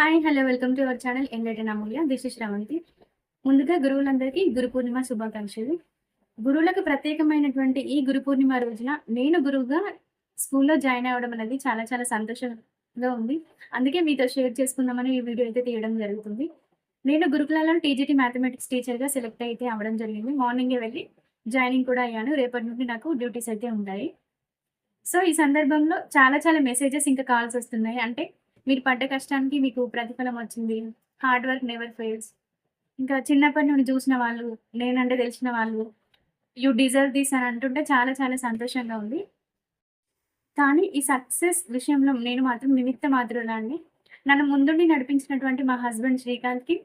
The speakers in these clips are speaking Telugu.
Hi hello welcome to our channel ఎంగటన్ Amulya this is Ravanthi ముందుగా గురువులందరికీ గురు పూర్ణిమ శుభాకాంక్షలు. గురువులకు ప్రత్యేకమైనటువంటి ఈ గురు పూర్ణిమ రోజున నేను గురువుగా స్కూల్లో జాయిన్ అవ్వడం అనేది చాలా చాలా సంతోషంగా ఉంది. అందుకే మీతో షేర్ చేసుకుందామని ఈ వీడియో అయితే తీయడం జరుగుతుంది. నేను గురుకులలో టీజీటీ మ్యాథమెటిక్స్ టీచర్గా సెలెక్ట్ అయితే అవ్వడం జరిగింది. మార్నింగే వెళ్ళి జాయినింగ్ కూడా అయ్యాను. రేపటి నుండి నాకు డ్యూటీస్ అయితే ఉంటాయి. సో ఈ సందర్భంలో చాలా చాలా మెసేజెస్ ఇంకా కాల్స్ వస్తున్నాయి. అంటే మీరు పడ్డ కష్టానికి మీకు ప్రతిఫలం వచ్చింది. హార్డ్ వర్క్ నెవర్ ఫెయిల్స్ ఇంకా చిన్నప్పటి నుండి చూసిన వాళ్ళు నేనంటే తెలిసిన వాళ్ళు యూ డిజర్వ్ దిస్ అని అంటుంటే చాలా చాలా సంతోషంగా ఉంది. కానీ ఈ సక్సెస్ విషయంలో నేను మాత్రం నిమిత్త మాత్రులాన్ని నన్ను ముందుండి నడిపించినటువంటి మా హస్బెండ్ శ్రీకాంత్కి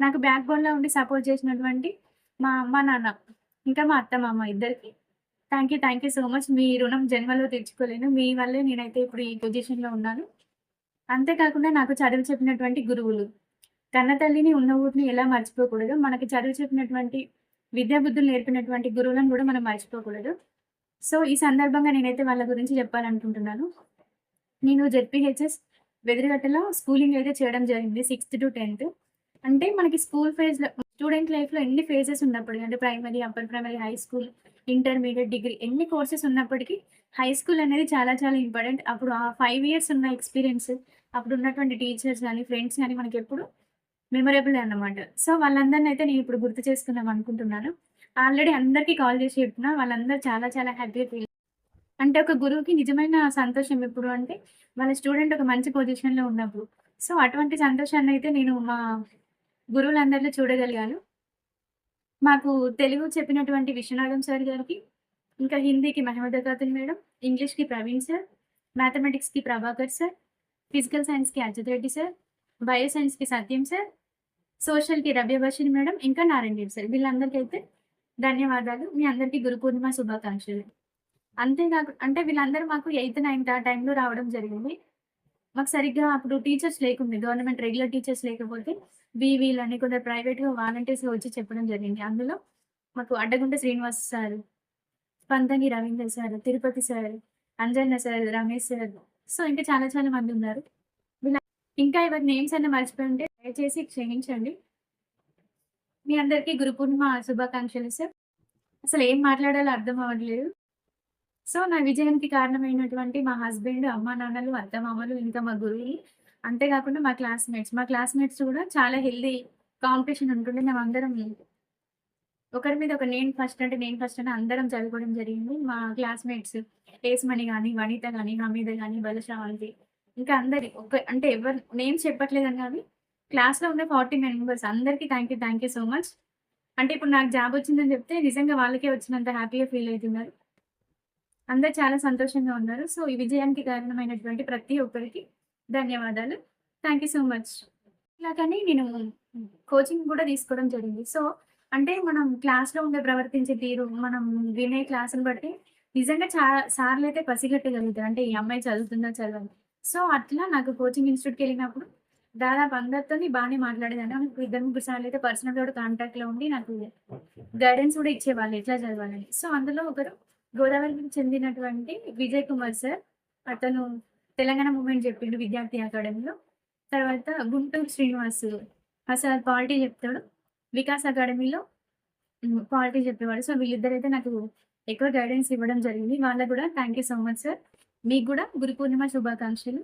నాకు బ్యాక్ బోన్లో ఉండి సపోర్ట్ చేసినటువంటి మా అమ్మ నాన్న ఇంకా మా అత్త మామ ఇద్దరికి. Thank you thank you so much మీ రుణం జన్మలో తీర్చుకోలేను. మీ వల్లే నేనైతే ఇప్పుడు ఈ పొజిషన్లో ఉన్నాను. అంతేకాకుండా నాకు చదువు చెప్పినటువంటి గురువులు. కన్న తల్లిని ఉన్న ఊరిని ఎలా మర్చిపోకూడదు? మనకి చదువు చెప్పినటువంటి విద్యాబుద్ధులు నేర్పినటువంటి గురువులను కూడా మనం మర్చిపోకూడదు. సో ఈ సందర్భంగా నేనైతే వాళ్ళ గురించి చెప్పాలనుకుంటున్నాను. నేను జెడ్పిహెచ్ఎస్ వెదిరిగట్టలో స్కూలింగ్ అయితే చేయడం జరిగింది సిక్స్త్ టు టెన్త్. అంటే మనకి స్కూల్ ఫేజ్లో స్టూడెంట్ లైఫ్లో ఎన్ని ఫేజెస్ ఉన్నప్పటికీ అంటే primary upper primary high school intermediate degree ఎన్ని కోర్సెస్ ఉన్నప్పటికీ హై స్కూల్ అనేది చాలా చాలా ఇంపార్టెంట్. అప్పుడు ఆ ఫైవ్ ఇయర్స్ ఉన్న ఎక్స్పీరియన్స్ అప్పుడు ఉన్నటువంటి టీచర్స్ కానీ ఫ్రెండ్స్ కానీ మనకి ఎప్పుడు మెమొరబుల్ అన్నమాట. సో వాళ్ళందరిని అయితే నేను ఇప్పుడు గుర్తు చేసుకుందాం అనుకుంటున్నాను. ఆల్రెడీ అందరికీ కాల్ చేసి చెప్తున్నా వాళ్ళందరూ చాలా చాలా హ్యాపీగా ఫీల్ అంటే ఒక గురువుకి నిజమైన సంతోషం ఎప్పుడు అంటే వాళ్ళ స్టూడెంట్ ఒక మంచి పొజిషన్లో ఉన్నప్పుడు. సో అటువంటి సంతోషాన్ని అయితే నేను మా గురువులందరిలో చూడగలిగాను. మాకు తెలుగు చెప్పినటువంటి విశ్వనాథం సార్ గారికి ఇంకా హిందీకి మహమ్మద్ మేడం ఇంగ్లీష్కి ప్రవీణ్ సార్ మ్యాథమెటిక్స్కి ప్రభాకర్ సార్ ఫిజికల్ సైన్స్కి అజిత్ రెడ్డి సార్ బయో సైన్స్కి సత్యం సార్ సోషల్కి రవ్య మేడం ఇంకా నారాయణ సార్. వీళ్ళందరికీ అయితే ధన్యవాదాలు. మీ అందరికీ గురు పూర్ణిమ శుభాకాంక్షలు. అంతేకాకుండా అంటే వీళ్ళందరూ మాకు ఎయిత్ నైన్త్ ఆ టైంలో రావడం జరిగింది. మాకు సరిగ్గా అప్పుడు టీచర్స్ లేకుండే గవర్నమెంట్ రెగ్యులర్ టీచర్స్ లేకపోతే వీవీలని కొందరు ప్రైవేట్గా వాలంటీర్స్గా వచ్చి చెప్పడం జరిగింది. అందులో మాకు Addagunta Srinivas sir Panthangi Ravindra sir Tirupati sir Anjanna sir Ramesh sir. So ఇంకా చాలా చాలా మంది ఉన్నారు. వీళ్ళ ఇంకా ఎవరి నేమ్స్ అన్న మర్చిపోయి ఉంటే దయచేసి క్షమించండి. మీ అందరికీ గురు పూర్ణిమ శుభాకాంక్షలు సార్. అసలు ఏం మాట్లాడాలో అర్థం అవ్వట్లేదు. సో నా విజయానికి కారణమైనటువంటి మా హస్బెండ్ అమ్మ నాన్నలు అత్త మామలు ఇంకా మా గురువులు అంతేకాకుండా మా క్లాస్మేట్స్. మా క్లాస్మేట్స్ కూడా చాలా హెల్దీ కాంపిటీషన్ ఉంటుండే మేము అందరం ఒకరి మీద ఒక నేను ఫస్ట్ అంటే నేను ఫస్ట్ అంటే అందరం చదువుకోవడం జరిగింది. మా క్లాస్మేట్స్ ఏస్మణి కానీ వనిత కానీ హమీద కానీ బలశావంతి ఇంకా అందరి ఒక అంటే ఎవరు నేమ్స్ చెప్పట్లేదని కానీ క్లాస్లో ఉన్న ఫార్టీ మెంబర్స్ అందరికీ thank you thank you so much అంటే ఇప్పుడు నాకు జాబ్ వచ్చిందని చెప్తే నిజంగా వాళ్ళకే వచ్చినంత హ్యాపీగా ఫీల్ అవుతున్నారు. అందరు చాలా సంతోషంగా ఉన్నారు. సో ఈ విజయానికి కారణమైనటువంటి ప్రతి ఒక్కరికి ధన్యవాదాలు. Thank you so much. ఇలాగని నేను కోచింగ్ కూడా తీసుకోవడం జరిగింది. సో అంటే మనం క్లాస్లో ఉండే ప్రవర్తించే తీరు మనం వినే క్లాసుని బట్టి నిజంగా చాలా సార్లు అయితే పసిగట్టగలుగుతారు. అంటే ఈ అమ్మాయి చదువుతుందా చదవాలి సో అట్లా నాకు కోచింగ్ ఇన్స్టిట్యూట్కి వెళ్ళినప్పుడు దాదాపు అందరితో బాగానే మాట్లాడేదాన్ని. నాకు ఇద్దరు ముగ్గురు సార్లు అయితే పర్సనల్ కూడా కాంటాక్ట్లో ఉండి నాకు గైడెన్స్ కూడా ఇచ్చేవాళ్ళు ఎట్లా చదవాలని. సో అందులో ఒకరు గోదావరికి చెందినటువంటి విజయ్ కుమార్ సార్. అతను తెలంగాణ మూమెంట్ చెప్పిండు విద్యార్థి అకాడమీలో. తర్వాత గుంటూరు శ్రీనివాస్ అసలు పాలిటీ చెప్తాడు. వికాస్ అకాడమీలో పాలిటీ చెప్పేవాడు. సో వీళ్ళిద్దరైతే నాకు ఎక్కువ గైడెన్స్ ఇవ్వడం జరిగింది. వాళ్ళకు కూడా thank you so much sir మీకు కూడా గురు పూర్ణిమ శుభాకాంక్షలు.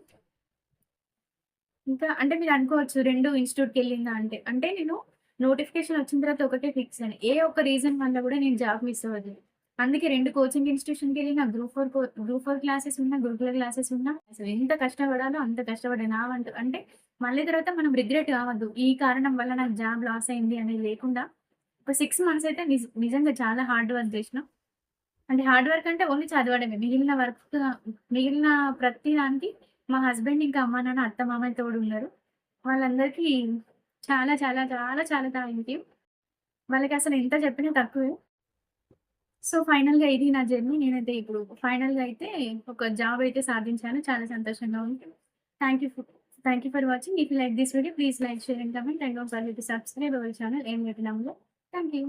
ఇంకా అంటే మీరు అనుకోవచ్చు రెండు ఇన్స్టిట్యూట్కి వెళ్ళిందా అంటే అంటే నేను నోటిఫికేషన్ వచ్చిన తర్వాత ఒకటే ఫిక్స్ అని ఏ ఒక్క రీజన్ వల్ల కూడా నేను జాబ్ మిస్ అవ్వదు అందుకే రెండు కోచింగ్ ఇన్స్టిట్యూషన్కి వెళ్ళిన group four group four classes ఉన్నా గురుకుల క్లాసెస్ ఉన్నా అసలు ఎంత కష్టపడాలో అంత కష్టపడినా అంటూ అంటే మళ్ళీ తర్వాత మనం రిగ్రెట్ కావద్దు. ఈ కారణం వల్ల నాకు జాబ్ లాస్ అయింది అనేది లేకుండా ఒక సిక్స్ మంత్స్ అయితే నిజంగా చాలా హార్డ్ వర్క్ చేసినాం. అంటే హార్డ్ వర్క్ అంటే ఓన్లీ చదవడమే. మిగిలిన వర్క్ మిగిలిన ప్రతి దానికి మా హస్బెండ్ ఇంకా అమ్మ నాన్న అత్త మామయ్య తోడు ఉన్నారు. వాళ్ళందరికీ చాలా చాలా చాలా చాలా థ్యాంక్ యూ వాళ్ళకి అసలు ఎంత చెప్పినా తక్కువే. సో ఫైనల్‌గా ఇది నా జర్నీ. నేనైతే ఇప్పుడు ఫైనల్‌గా అయితే ఒక జాబ్ అయితే సాధించాను. చాలా సంతోషంగా ఉంది. Thank you thank you for watching. If like this video please like, share and comment and ఒకసారి సబ్స్క్రైబ్ అవర్ ఛానల్ ఏం పెట్టినాము. Thank you.